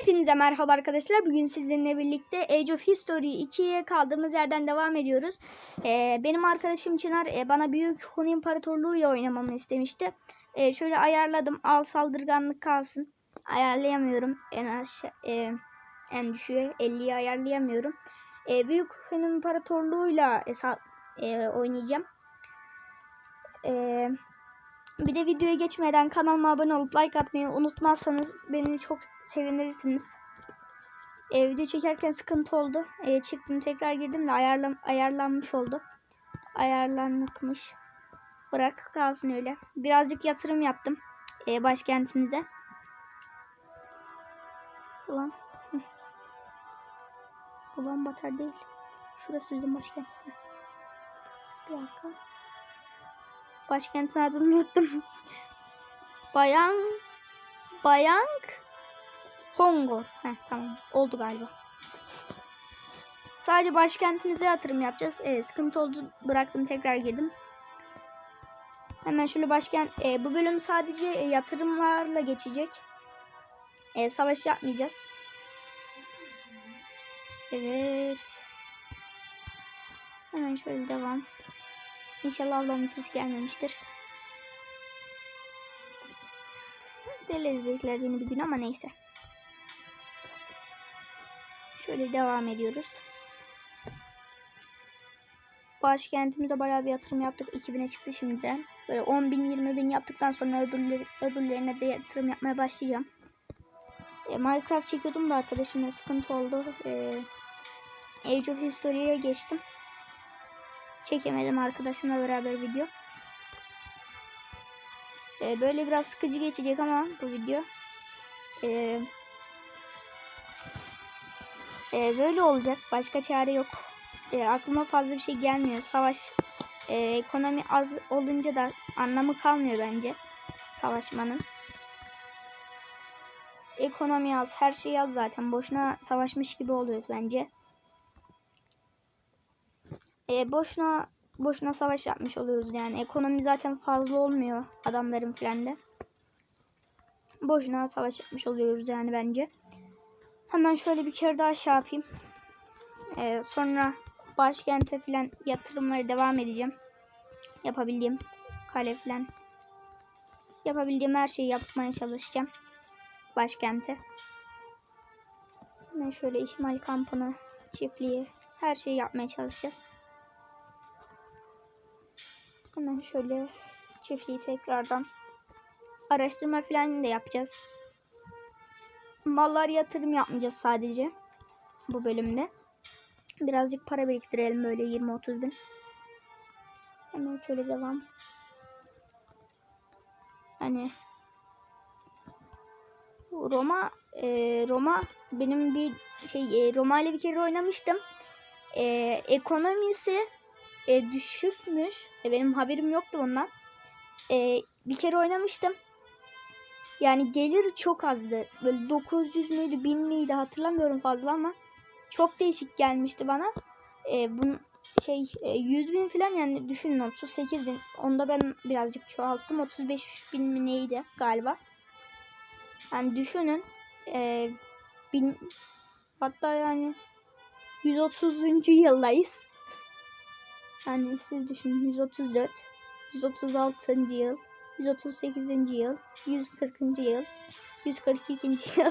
Hepinize merhaba arkadaşlar. Bugün sizinle birlikte Age of History 2'ye kaldığımız yerden devam ediyoruz. Ee, benim arkadaşım Çınar e, bana Büyük Hun İmparatorluğu ile oynamamı istemişti. E, şöyle ayarladım. Al saldırganlık kalsın. Ayarlayamıyorum. En aşağı e, en düşüğe 50'yi ayarlayamıyorum. E, Büyük Hun İmparatorluğu'yla e, sa- e, oynayacağım. Eee bir de videoya geçmeden kanalıma abone olup like atmayı unutmazsanız beni çok sevinirsiniz. E, video çekerken sıkıntı oldu. E, çıktım tekrar girdim de ayarlan ayarlanmış oldu. Ayarlanmış. Bırak kalsın öyle. Birazcık yatırım yaptım e, başkentimize. Ulan. Ulan Batar değil. Şurası bizim başkent. Heh. Bir dakika. Başkentin adını unuttum. Bayan Bayang Hongor. Heh, tamam oldu galiba. Sadece başkentimize yatırım yapacağız. Evet sıkıntı oldu bıraktım tekrar girdim. Hemen şöyle başkent e, bu bölüm sadece e, yatırımlarla geçecek. E, savaş yapmayacağız. Evet. Hemen şöyle devam. İnşallah ablamın sesi gelmemiştir. Delezecekler beni bir gün ama neyse. Şöyle devam ediyoruz. Başkentimize bayağı bir yatırım yaptık. 2000'e çıktı şimdiden. Böyle 10 bin 20 bin yaptıktan sonra öbürleri, öbürlerine de yatırım yapmaya başlayacağım. E, Minecraft çekiyordum da arkadaşımla sıkıntı oldu. E, Age of History'ye geçtim çekemedim arkadaşımla beraber video. Ee, böyle biraz sıkıcı geçecek ama bu video. Ee, e, böyle olacak. Başka çare yok. Ee, aklıma fazla bir şey gelmiyor. Savaş e, ekonomi az olunca da anlamı kalmıyor bence savaşmanın. Ekonomi az, her şey az zaten. Boşuna savaşmış gibi oluyoruz bence e, boşuna boşuna savaş yapmış oluyoruz yani. Ekonomi zaten fazla olmuyor adamların filan da. Boşuna savaş yapmış oluyoruz yani bence. Hemen şöyle bir kere daha şey yapayım. E, sonra başkente filan yatırımlara devam edeceğim. Yapabildiğim kale filan. Yapabildiğim her şeyi yapmaya çalışacağım. Başkente. Hemen şöyle ihmal kampını, çiftliği, her şeyi yapmaya çalışacağız. Hemen şöyle çiftliği tekrardan araştırma falan da yapacağız. Mallar yatırım yapmayacağız sadece bu bölümde. Birazcık para biriktirelim böyle 20-30 bin. Hemen şöyle devam. Hani Roma e, Roma benim bir şey e, Roma ile bir kere oynamıştım. E, ekonomisi e, düşükmüş. E, benim haberim yoktu ondan. E, bir kere oynamıştım. Yani gelir çok azdı. Böyle 900 müydü 1000 miydi hatırlamıyorum fazla ama çok değişik gelmişti bana. E, bunun şey e, 100 bin falan yani düşünün 38 bin. Onda ben birazcık çoğalttım. 35 bin mi neydi galiba. Yani düşünün e, bin, hatta yani 130. yıldayız. Yani siz düşünün 134, 136. yıl, 138. yıl, 140. yıl, 142. yıl.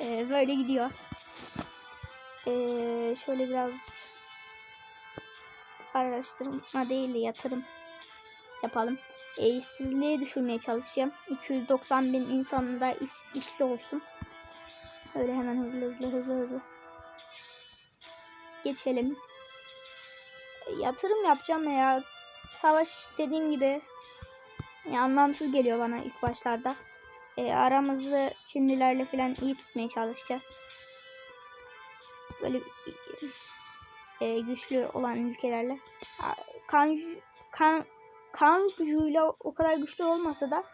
ee, böyle gidiyor. Ee, şöyle biraz araştırma değil de yatırım yapalım. E, işsizliği düşürmeye çalışacağım. 290 bin insanın da iş, işli olsun. Öyle hemen hızlı hızlı hızlı hızlı. Geçelim yatırım yapacağım ya. Savaş dediğim gibi ya, anlamsız geliyor bana ilk başlarda. E, aramızı Çinlilerle falan iyi tutmaya çalışacağız. Böyle e, güçlü olan ülkelerle. Kanju, kan, Kanju'yla o kadar güçlü olmasa da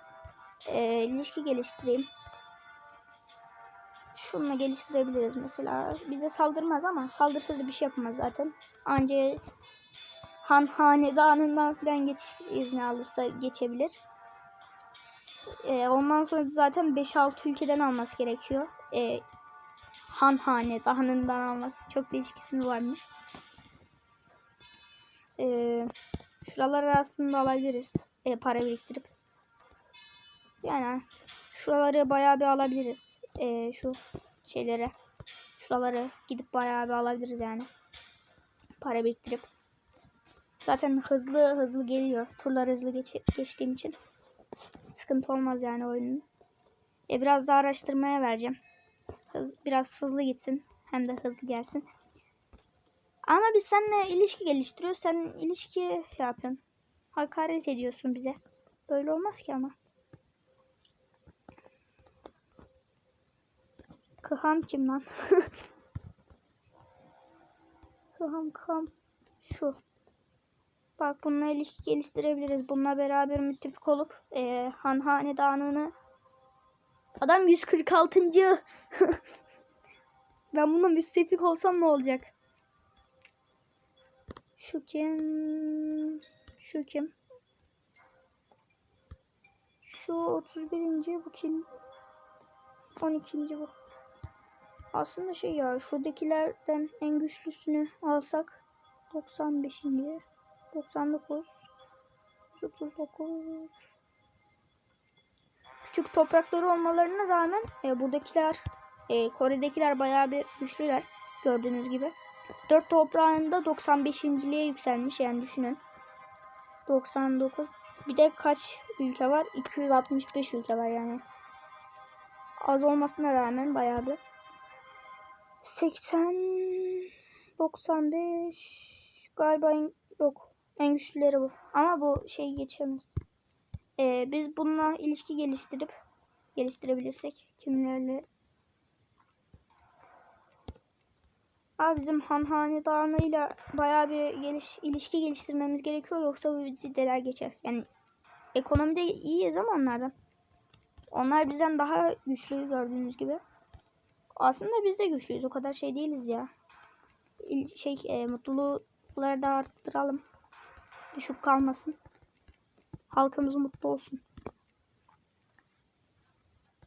e, ilişki geliştireyim. Şununla geliştirebiliriz mesela. Bize saldırmaz ama saldırsa da bir şey yapamaz zaten. Anca Han hanedanından falan geçiş izni alırsa geçebilir. E, ondan sonra zaten 5-6 ülkeden alması gerekiyor. E, Han Hanedanı'ndan alması. Çok değişik ismi varmış. E, şuraları aslında alabiliriz. E, para biriktirip. Yani şuraları bayağı bir alabiliriz. E, şu şeylere. Şuraları gidip bayağı bir alabiliriz yani. Para biriktirip. Zaten hızlı hızlı geliyor. Turlar hızlı geç geçtiğim için. Sıkıntı olmaz yani oyunun. E, biraz daha araştırmaya vereceğim. Hız, biraz hızlı gitsin. Hem de hızlı gelsin. Ama biz seninle ilişki geliştiriyoruz. Sen ilişki şey yapıyorsun. Hakaret ediyorsun bize. Böyle olmaz ki ama. Kıham kim lan? Kıham kıham. Şu. Bak bununla ilişki geliştirebiliriz. Bununla beraber müttefik olup e, Han Hanedanı'nı Adam 146. ben bununla müttefik olsam ne olacak? Şu kim? Şu kim? Şu 31. bu kim? 12. bu. Aslında şey ya şuradakilerden en güçlüsünü alsak 95. 99 39 Küçük toprakları olmalarına rağmen e, buradakiler e, Kore'dekiler bayağı bir güçlüler gördüğünüz gibi. 4 toprağında 95.liğe yükselmiş yani düşünün. 99 bir de kaç ülke var? 265 ülke var yani. Az olmasına rağmen bayağı bir 80 95 galiba yok. En güçlüleri bu. Ama bu şeyi geçemez. Ee, biz bununla ilişki geliştirip geliştirebilirsek kimlerle Abi bizim Han Hanedanı'yla bayağı bir geliş, ilişki geliştirmemiz gerekiyor yoksa bizi deler geçer. Yani ekonomide iyiyiz ama onlardan. Onlar bizden daha güçlü gördüğünüz gibi. Aslında biz de güçlüyüz. O kadar şey değiliz ya. Şey e, mutlulukları da arttıralım. Düşük kalmasın. Halkımız mutlu olsun.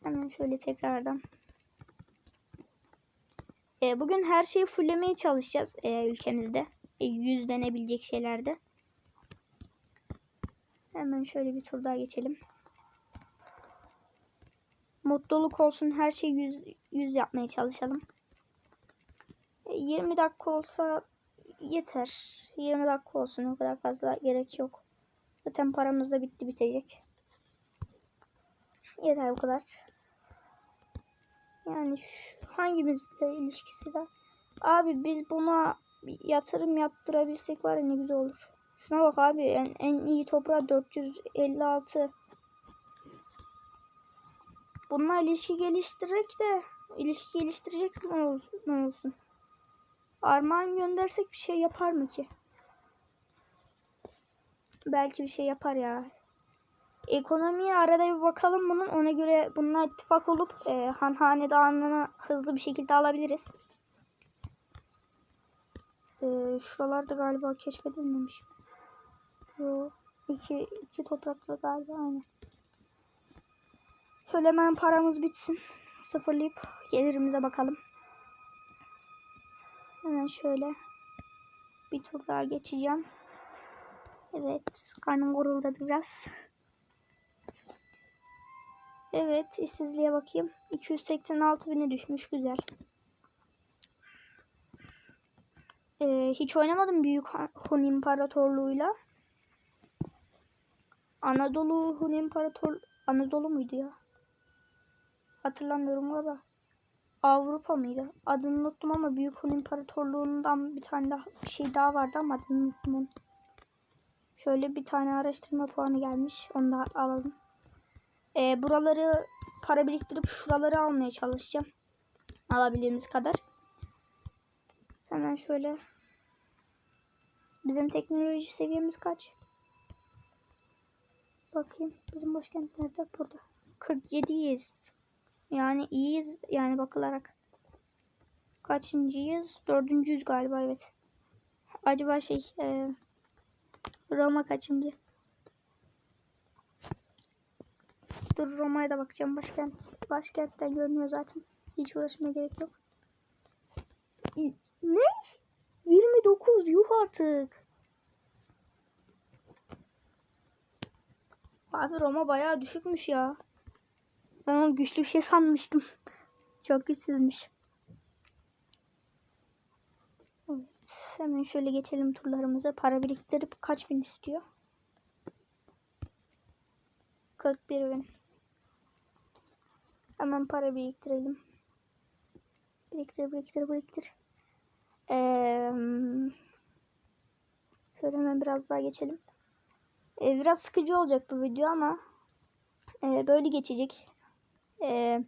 Hemen şöyle tekrardan. E, bugün her şeyi fulllemeye çalışacağız e, ülkemizde. E, yüz denebilecek şeylerde. Hemen şöyle bir tur daha geçelim. Mutluluk olsun her şey yüz, yüz yapmaya çalışalım. E, 20 dakika olsa yeter. 20 dakika olsun o kadar fazla gerek yok. Zaten paramız da bitti bitecek. Yeter bu kadar. Yani hangimizle ilişkisi de. Abi biz buna yatırım yaptırabilsek var ya ne güzel olur. Şuna bak abi en, en iyi toprağı 456. Bununla ilişki geliştirerek de ilişki geliştirecek mi olsun? Ne olsun? Armağan göndersek bir şey yapar mı ki? Belki bir şey yapar ya. Ekonomiye arada bir bakalım bunun. Ona göre bununla ittifak olup e, Han Hanedanı'nı hızlı bir şekilde alabiliriz. E, şuralarda galiba keşfedilmemiş. Yo, iki, iki toprakta galiba aynı. Şöyle hemen paramız bitsin. Sıfırlayıp gelirimize bakalım. Hemen şöyle bir tur daha geçeceğim. Evet, karnım guruldadı biraz. Evet, işsizliğe bakayım. 286 bine düşmüş, güzel. Ee, hiç oynamadım Büyük Hun İmparatorluğu'yla. Anadolu Hun İmparator Anadolu muydu ya? Hatırlamıyorum ama. Avrupa mıydı? Adını unuttum ama Büyük Hun İmparatorluğu'ndan bir tane daha bir şey daha vardı ama adını unuttum onu. Şöyle bir tane araştırma puanı gelmiş. Onu da alalım. Ee, buraları para biriktirip şuraları almaya çalışacağım. Alabildiğimiz kadar. Hemen şöyle. Bizim teknoloji seviyemiz kaç? Bakayım. Bizim başkent nerede? Burada. 47'yiz. Yani iyiyiz. Yani bakılarak. Kaçıncıyız? Dördüncüyüz galiba evet. Acaba şey... E, Roma kaçıncı? Dur Roma'ya da bakacağım. Başkent başkentten görünüyor zaten. Hiç uğraşmaya gerek yok. Ne? 29 yuh artık. Abi Roma bayağı düşükmüş ya. Ben onu güçlü bir şey sanmıştım. Çok güçsüzmüş. Evet. Hemen şöyle geçelim turlarımıza. Para biriktirip kaç bin istiyor? 41 bin. Hemen para biriktirelim. Biriktir, biriktir, biriktir. Ee, şöyle hemen biraz daha geçelim. Ee, biraz sıkıcı olacak bu video ama e, böyle geçecek. Ee,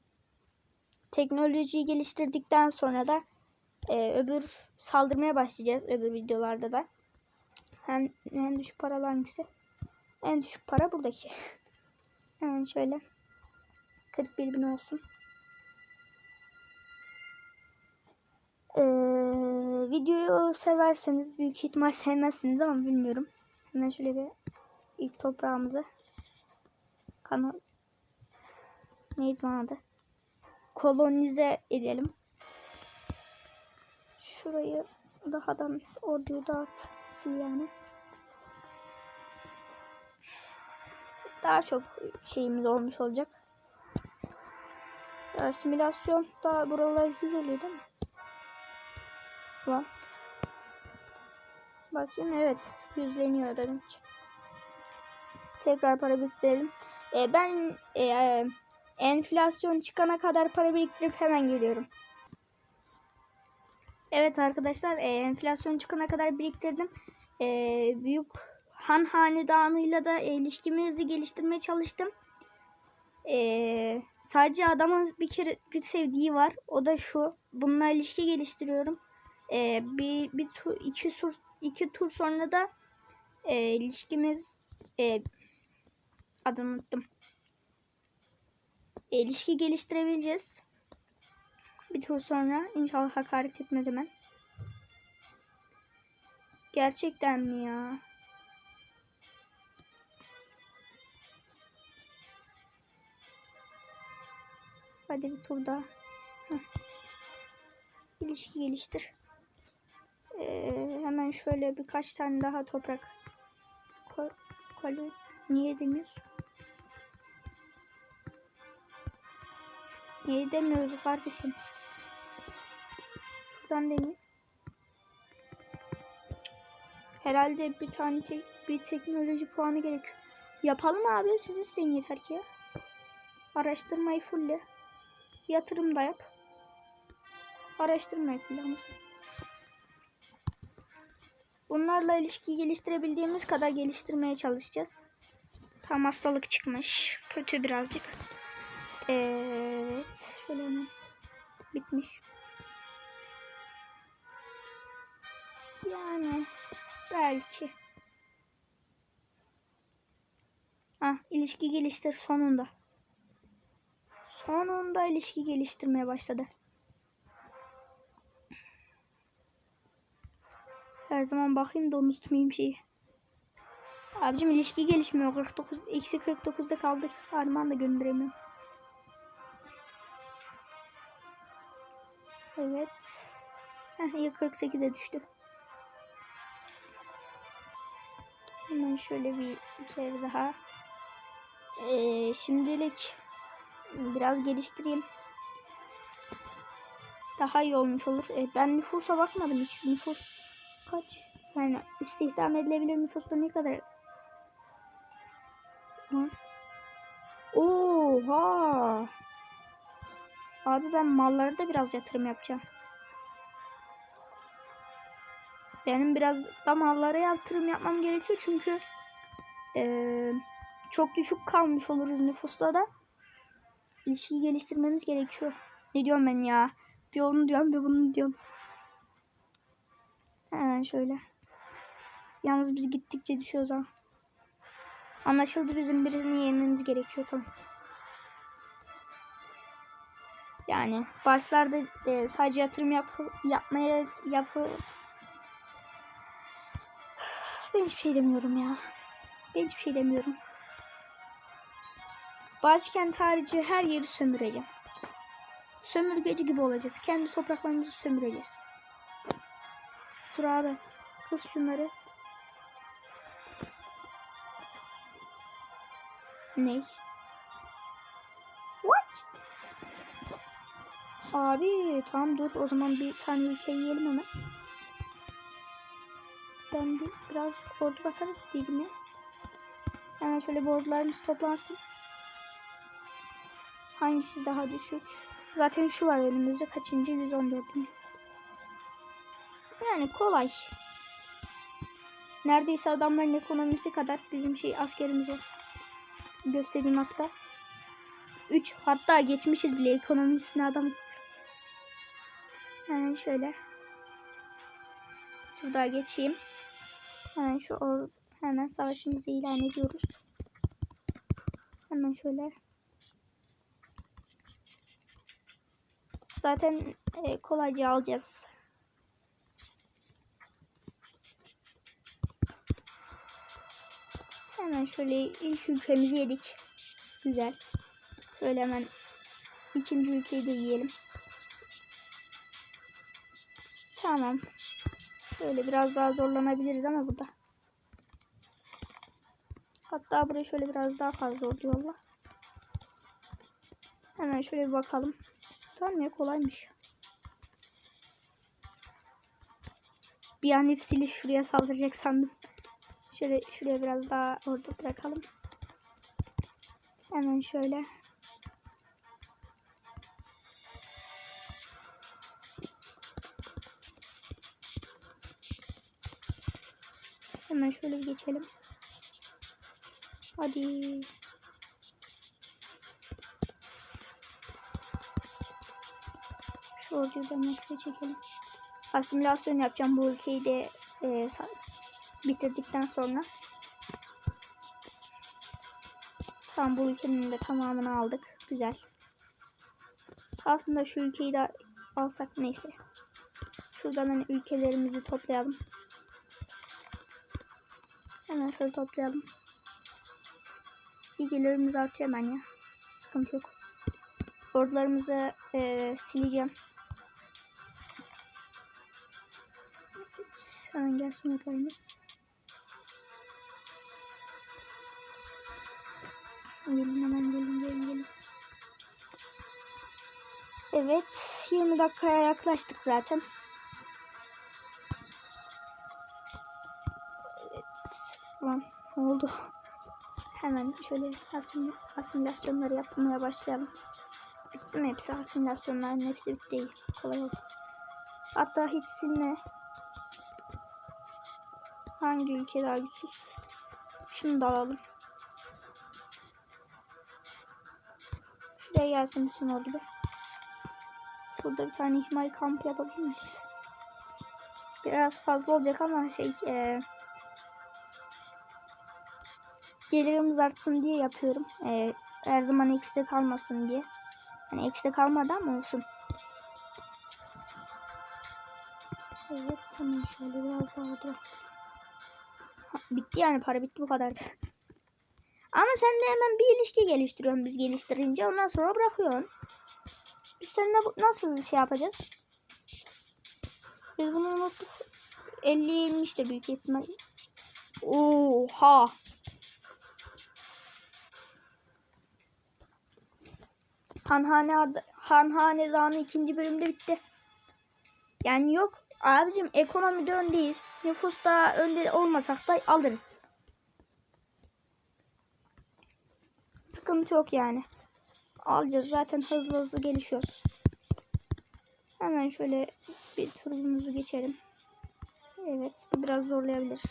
teknolojiyi geliştirdikten sonra da e, öbür saldırmaya başlayacağız öbür videolarda da. En, en düşük paralı hangisi? En düşük para buradaki. Hemen şöyle 41 bin olsun. Ee, videoyu severseniz büyük ihtimal sevmezsiniz ama bilmiyorum. Hemen şöyle bir ilk toprağımızı kanal neydi lan adı? Kolonize edelim. Şurayı daha da orduyu dağıt sil yani. Daha çok şeyimiz olmuş olacak. Ya, simülasyon daha buralar yüz oluyor değil mi? Var. Bakayım evet yüzleniyor demek. Tekrar para biriktirelim. Ee, ben e, enflasyon çıkana kadar para biriktirip hemen geliyorum. Evet arkadaşlar e, enflasyon çıkana kadar biriktirdim. E, büyük Han Hanedanı'yla da e, ilişkimizi geliştirmeye çalıştım. E, sadece adamın bir kere bir sevdiği var. O da şu. Bununla ilişki geliştiriyorum. E, bir bir tur iki tur iki tur sonra da e, ilişkimiz e, adını unuttum. E, ilişki geliştirebileceğiz. Bir tur sonra inşallah hakaret etmez hemen. Gerçekten mi ya? Hadi bir tur daha. Heh. İlişki geliştir. Ee, hemen şöyle birkaç tane daha toprak ko kolu niye demiyoruz? Niye demiyoruz kardeşim? Şuradan deneyeyim. Herhalde bir tane te bir teknoloji puanı gerekiyor. Yapalım abi siz isteyin yeter ki. Araştırmayı fulle. Yatırım da yap. Araştırmayı fulle? Bunlarla ilişki geliştirebildiğimiz kadar geliştirmeye çalışacağız. Tam hastalık çıkmış. Kötü birazcık. Evet. Şöyle hemen. Bitmiş. Yani belki. Ah ilişki geliştir sonunda. Sonunda ilişki geliştirmeye başladı. Her zaman bakayım da unutmayayım şeyi. Abicim ilişki gelişmiyor. 49 eksi 49'da kaldık. Armağan da gönderemiyorum. Evet. Heh, iyi 48'e düştü. Hemen şöyle bir kere daha. Ee, şimdilik biraz geliştireyim. Daha iyi olmuş olur. Ee, ben nüfusa bakmadım hiç. Nüfus kaç? Yani istihdam edilebilir nüfusta ne kadar? Oha! Abi ben mallara da biraz yatırım yapacağım. Benim biraz da mallara yatırım yapmam gerekiyor çünkü ee, çok düşük kalmış oluruz nüfusta da. İlişki geliştirmemiz gerekiyor. Ne diyorum ben ya? Bir onu diyorum bir bunu diyorum. Hemen şöyle. Yalnız biz gittikçe düşüyoruz ha. Anlaşıldı bizim birini yenmemiz gerekiyor tamam. Yani başlarda e, sadece yatırım yap yapmaya yapı ben hiçbir şey demiyorum ya. Ben hiçbir şey demiyorum. Başkent harici her yeri sömüreceğim. Sömürgeci gibi olacağız. Kendi topraklarımızı sömüreceğiz. Dur abi. Kız şunları. Ney? What? Abi tamam dur o zaman bir tane ülke yiyelim hemen. Ben bir, birazcık ordu basarız dedim ya. Hemen şöyle bordularımız toplansın. Hangisi daha düşük? Zaten şu var önümüzde kaçıncı? 114. Yani kolay. Neredeyse adamların ekonomisi kadar bizim şey askerimiz var. Göstereyim hatta. 3 hatta geçmişiz bile ekonomisini adam. Hemen şöyle. Tur daha geçeyim. Hemen şu or hemen savaşımızı ilan ediyoruz. Hemen şöyle. Zaten e, kolayca alacağız. Hemen şöyle ilk ülkemizi yedik. Güzel. Şöyle hemen ikinci ülkeyi de yiyelim. Tamam. Şöyle biraz daha zorlanabiliriz ama burada. Hatta buraya şöyle biraz daha fazla oldu yolla. Hemen şöyle bir bakalım. Tamam ya kolaymış. Bir an hepsiyle şuraya saldıracak sandım. Şöyle şuraya biraz daha orada bırakalım. Hemen şöyle. Şöyle bir geçelim. Hadi. Şu orduyu da metre çekelim. Asimilasyon yapacağım bu ülkeyi de e, bitirdikten sonra. Tamam bu ülkenin de tamamını aldık. Güzel. Aslında şu ülkeyi de alsak neyse. Şuradan hani ülkelerimizi toplayalım. Hemen şöyle toplayalım. İlgilerimiz artıyor hemen ya. Sıkıntı yok. Ordularımızı e, sileceğim. Evet, hemen gelsin ordularımız. Gelin hemen gelin gelin gelin. Evet 20 dakikaya yaklaştık zaten. Lan ne oldu? Hemen şöyle asim, asimilasyonları yapmaya başlayalım. Bitti mi hepsi? Asimilasyonların hepsi bitti değil. Kolay oldu. Hatta hiç silme. Hangi ülke daha güçsüz? Şunu da alalım. Şuraya gelsin bütün ordu be. Şurada bir tane ihmal kampı yapabilir miyiz? Biraz fazla olacak ama şey e, gelirimiz artsın diye yapıyorum. E, her zaman eksik kalmasın diye. Hani eksik kalmadı ama olsun. Evet hemen şöyle biraz daha. Ha, bitti yani para bitti bu kadardı. Ama sen de hemen bir ilişki geliştiriyorsun biz geliştirince ondan sonra bırakıyorsun. Biz seninle nasıl şey yapacağız? Biz bunu unuttuk. 50'ye inmiştir büyük ihtimal. Oha. Hanhane adı, Han Hanedanı ikinci bölümde bitti. Yani yok. Abicim ekonomide öndeyiz. Nüfusta önde olmasak da alırız. Sıkıntı yok yani. Alacağız zaten hızlı hızlı gelişiyoruz. Hemen şöyle bir turumuzu geçelim. Evet bu biraz zorlayabilir.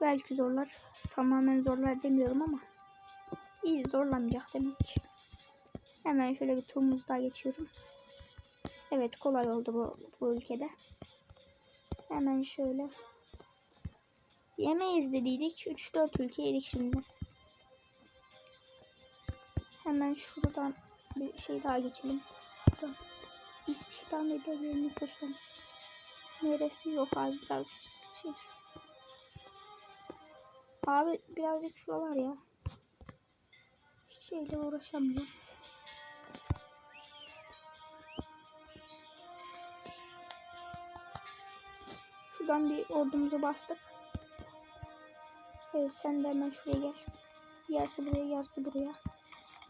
Belki zorlar. Tamamen zorlar demiyorum ama. İyi zorlamayacak demek ki. Hemen şöyle bir turumuzu daha geçiyorum. Evet kolay oldu bu, bu ülkede. Hemen şöyle. Yemeyiz dediydik. 3-4 ülke yedik şimdi. Hemen şuradan bir şey daha geçelim. Şuradan istihdam edebilir nüfustan. Neresi yok abi biraz şey. Abi birazcık şuralar ya. Hiç şeyle uğraşamıyorum. Şuradan bir ordumuzu bastık. Evet sen de hemen şuraya gel. Yarısı buraya yarısı buraya.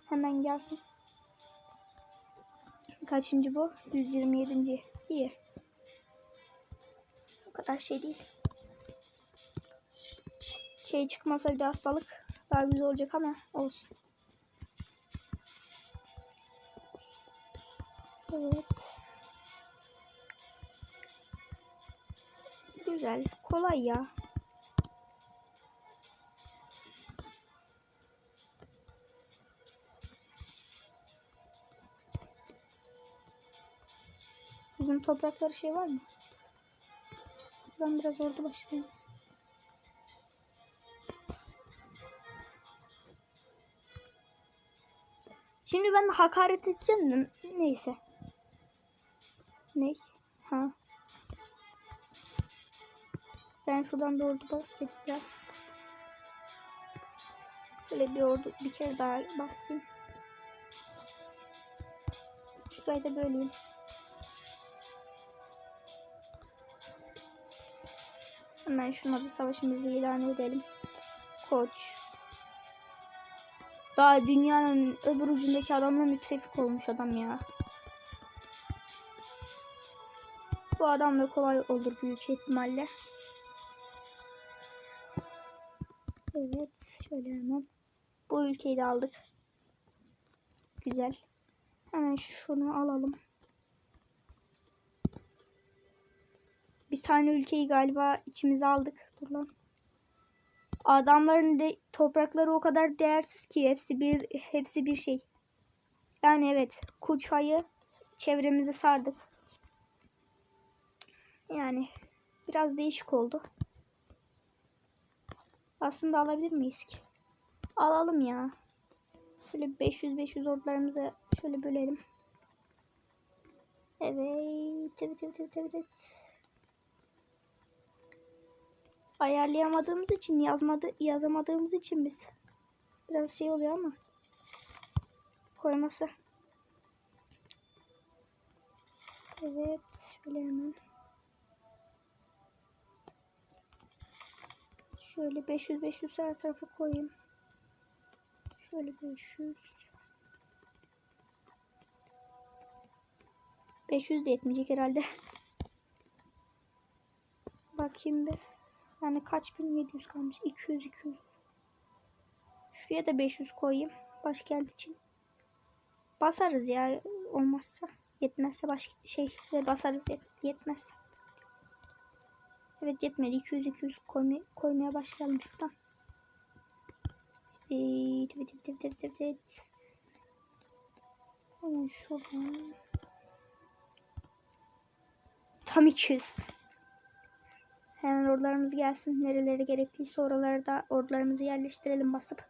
Hemen gelsin. Kaçıncı bu? 127. İyi. O kadar şey değil. Şey çıkmasa bir de hastalık daha güzel olacak ama olsun. Evet. Güzel. Kolay ya. Bizim toprakları şey var mı? Ben biraz ordu başlayayım. Şimdi ben hakaret edeceğim de neyse. Ne? Ha. Ben şuradan da ordu basayım biraz. Şöyle bir ordu bir kere daha basayım. Şurayı da böleyim. Hemen şuna da savaşımızı ilan edelim. Koç. Daha dünyanın öbür ucundaki adamla müttefik olmuş adam ya. Bu adam da kolay olur büyük ihtimalle. Evet şöyle hemen. Bu ülkeyi de aldık. Güzel. Hemen şunu alalım. Bir tane ülkeyi galiba içimize aldık. Dur lan. Adamların de toprakları o kadar değersiz ki hepsi bir hepsi bir şey. Yani evet, Kuçay'ı çevremize sardık. Yani biraz değişik oldu. Aslında alabilir miyiz ki? Alalım ya. Şöyle 500-500 ordularımızı şöyle bölelim. Evet, evet, evet, evet, evet. Ayarlayamadığımız için yazmadı, yazamadığımız için biz biraz şey oluyor ama koyması. Evet, şöyle hemen. Şöyle 500 500 her tarafa koyayım. Şöyle 500. 500 de yetmeyecek herhalde. Bakayım bir. Yani kaç bin 700 kalmış? 200 200. Şuraya da 500 koyayım başkent için. Basarız ya olmazsa. Yetmezse başka şey basarız yet yetmezse. Evet yetmedi. 200 200 koymaya, koymaya başlayalım şuradan. Evet, evet, evet, evet, evet, evet. Hemen şuradan. Tam 200. Hemen ordularımız gelsin. Nereleri gerekliyse oralara da ordularımızı yerleştirelim basıp.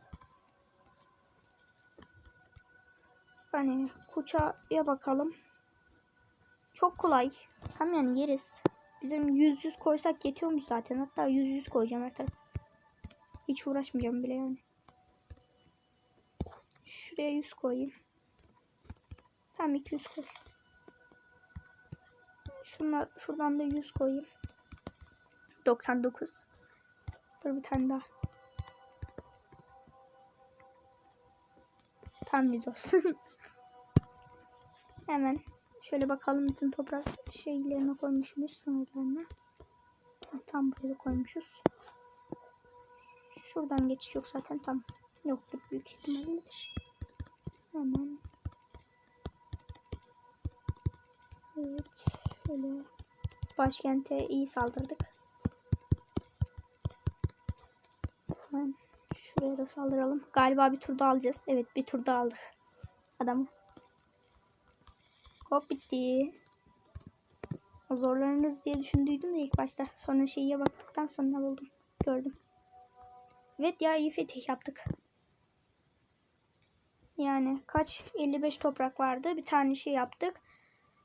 Hani Kuça'ya bakalım. Çok kolay. Tam yani yeriz. Bizim 100 100 koysak yetiyormuş zaten. Hatta 100 100 koyacağım taraf. Hiç uğraşmayacağım bile yani. Şuraya 100 koyayım. Tam 200 koy. Şunlar, şuradan da 100 koyayım. 99. Dur bir tane daha. Tam 100 olsun. Hemen şöyle bakalım bütün toprak şeylerine koymuşuz sınırlarına. Tam buraya koymuşuz. Şuradan geçiş yok zaten tam yoktur büyük ihtimalle. Hemen Evet şöyle başkente iyi saldırdık. Hemen şuraya da saldıralım. Galiba bir turda alacağız. Evet bir turda aldık adamı. Hop bitti. O zorlanırız diye düşündüydüm de ilk başta. Sonra şeyye baktıktan sonra buldum. Gördüm. Evet ya iyi fetih yaptık. Yani kaç? 55 toprak vardı. Bir tane şey yaptık.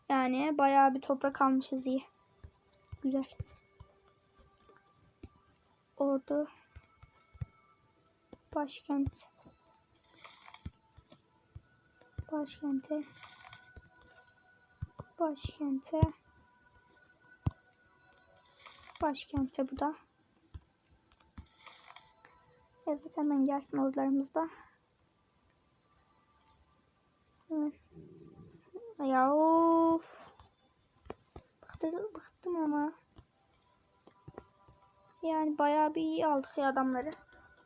Yani bayağı bir toprak almışız iyi. Güzel. Ordu. Başkent. Başkente. Başkente. Başkente bu da. Evet hemen gelsin ordularımızda. Evet. Ya of. Bıktım, ama. Yani bayağı bir iyi aldık ya adamları.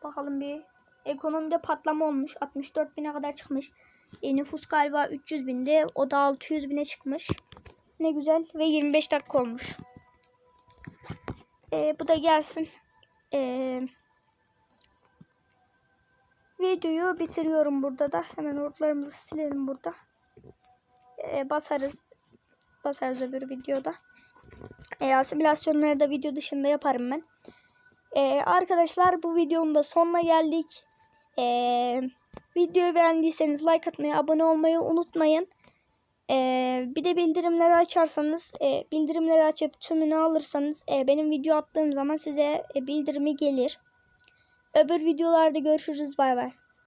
Bakalım bir ekonomide patlama olmuş. 64 bine kadar çıkmış. E, nüfus galiba 300 binde. O da 600 bine çıkmış. Ne güzel ve 25 dakika olmuş. E, bu da gelsin. E, videoyu bitiriyorum burada da. Hemen ordularımızı silelim burada. E, basarız. Basarız öbür videoda. E, asimilasyonları da video dışında yaparım ben. E, arkadaşlar bu videonun da sonuna geldik. E, videoyu beğendiyseniz like atmayı, abone olmayı unutmayın. E, bir de bildirimleri açarsanız, e, bildirimleri açıp tümünü alırsanız e, benim video attığım zaman size e, bildirimi gelir. Öbür videolarda görüşürüz. Bay bay.